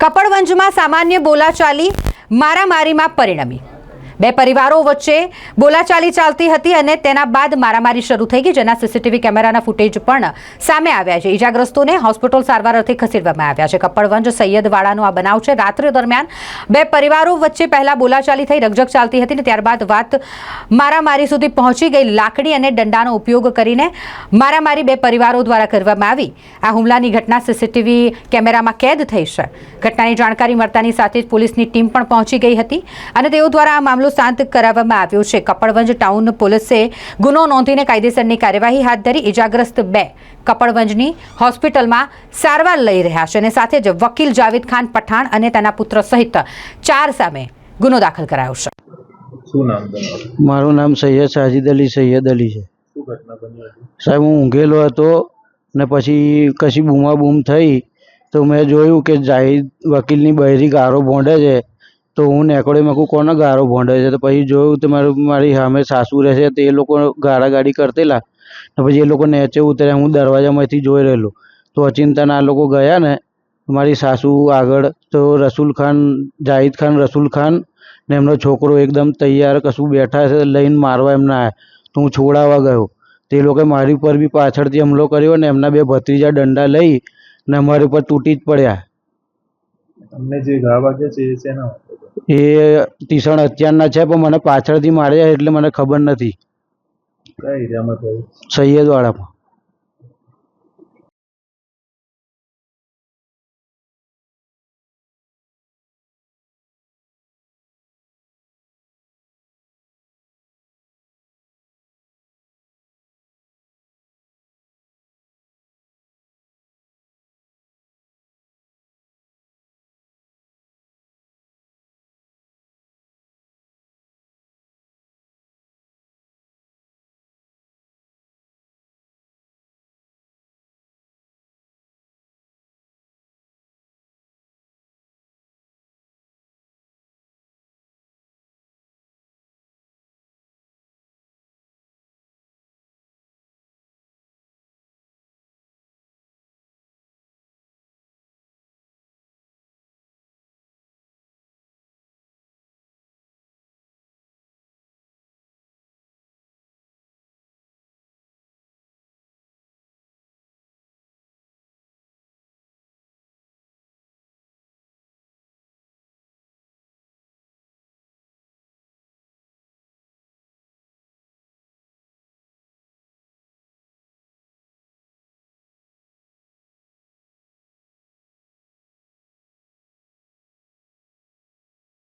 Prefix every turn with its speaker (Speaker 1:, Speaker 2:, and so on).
Speaker 1: કપડવંજમાં સામાન્ય બોલાચાલી મારામારીમાં પરિણમી. બે પરિવારો વચ્ચે બોલાચાલી ચાલતી હતી અને તેના બાદ મારામારી શરૂ થઈ ગઈ, જેના સીસીટીવી કેમેરાના ફૂટેજ પણ સામે આવ્યા છે. ઈજાગ્રસ્તોને હોસ્પિટલ સારવાર અર્થે ખસેડવામાં આવ્યા છે. કપડવંજ સૈયદવાડાનો આ બનાવ છે. રાત્રિ દરમિયાન બે પરિવારો વચ્ચે પહેલા બોલાચાલી થઈ રકઝક ચાલતી હતી ને ત્યારબાદ વાત મારામારી સુધી પહોંચી ગઈ. લાકડી અને દંડાનો ઉપયોગ કરીને મારામારી બે પરિવારો દ્વારા કરવામાં આવી. આ હુમલાની ઘટના સીસીટીવી કેમેરામાં કેદ થઈ છે. ઘટનાની જાણકારી મળતાની સાથે જ પોલીસની ટીમ પણ પહોંચી ગઈ હતી અને તેઓ દ્વારા આ મામલો શાંત કરાવવામાં આવ્યો છે. કપડવંજ ટાઉન પોલીસે ગુનો નોંધીને કાયદેસરની કાર્યવાહી હાથ ધરી ઇજાગ્રસ્ત બે કપડવંજની હોસ્પિટલમાં સારવાર લઈ રહ્યા છે અને સાથે જ વકીલ જાવેદ ખાન પઠાણ અને તેના પુત્ર સહિત ચાર સામે ગુનો દાખલ કરાયો છે.
Speaker 2: શું
Speaker 3: મારું નામ સૈયદ સાજિદ અલી સૈયદ અલી છે.
Speaker 2: શું ઘટના બની હતી?
Speaker 3: સાહેબ હું ઊંઘેલો હતો ને પછી કશી બૂમાબૂમ થઈ તો મેં જોયું કે જાહિદ વકીલની બહેરી ગારો ભોંડે છે. તો હું નેકળે મેં કહું કોને ગારો ભોંડે છે? તો પછી જોયું તો મારું, મારી સામે સાસુ રહે છે, તે એ લોકો ગાળાગાડી કરતેલા. તો પછી એ લોકો નેચે ઉતર્યા, હું દરવાજામાંથી જોઈ રહેલો. તો અચિંતાના આ લોકો ગયા ને મારી સાસુ આગળ, તો રસૂલ ખાન, જાહિદ ખાન, રસૂલ ખાન ને એમનો છોકરો એકદમ તૈયાર કશું બેઠા છે, લઈને મારવા એમના આવ્યા તો હું છોડાવવા ગયો. તે લોકોએ મારી ઉપર બી પાછળથી હુમલો કર્યો ને, એમના બે ભત્રીજા દંડા લઈ ને અમારી ઉપર તૂટી જ પડ્યા.
Speaker 2: તમને જે ઘા વાગ્યા છે, એ શેના?
Speaker 3: એ તીસણ અત્યારના છે પણ મને પાછળથી માર્યા એટલે મને ખબર નથી.
Speaker 2: કયા એરિયામાં થયું?
Speaker 3: સૈયદવાડામાં.